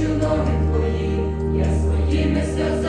чудові твої, я своїми сльозами.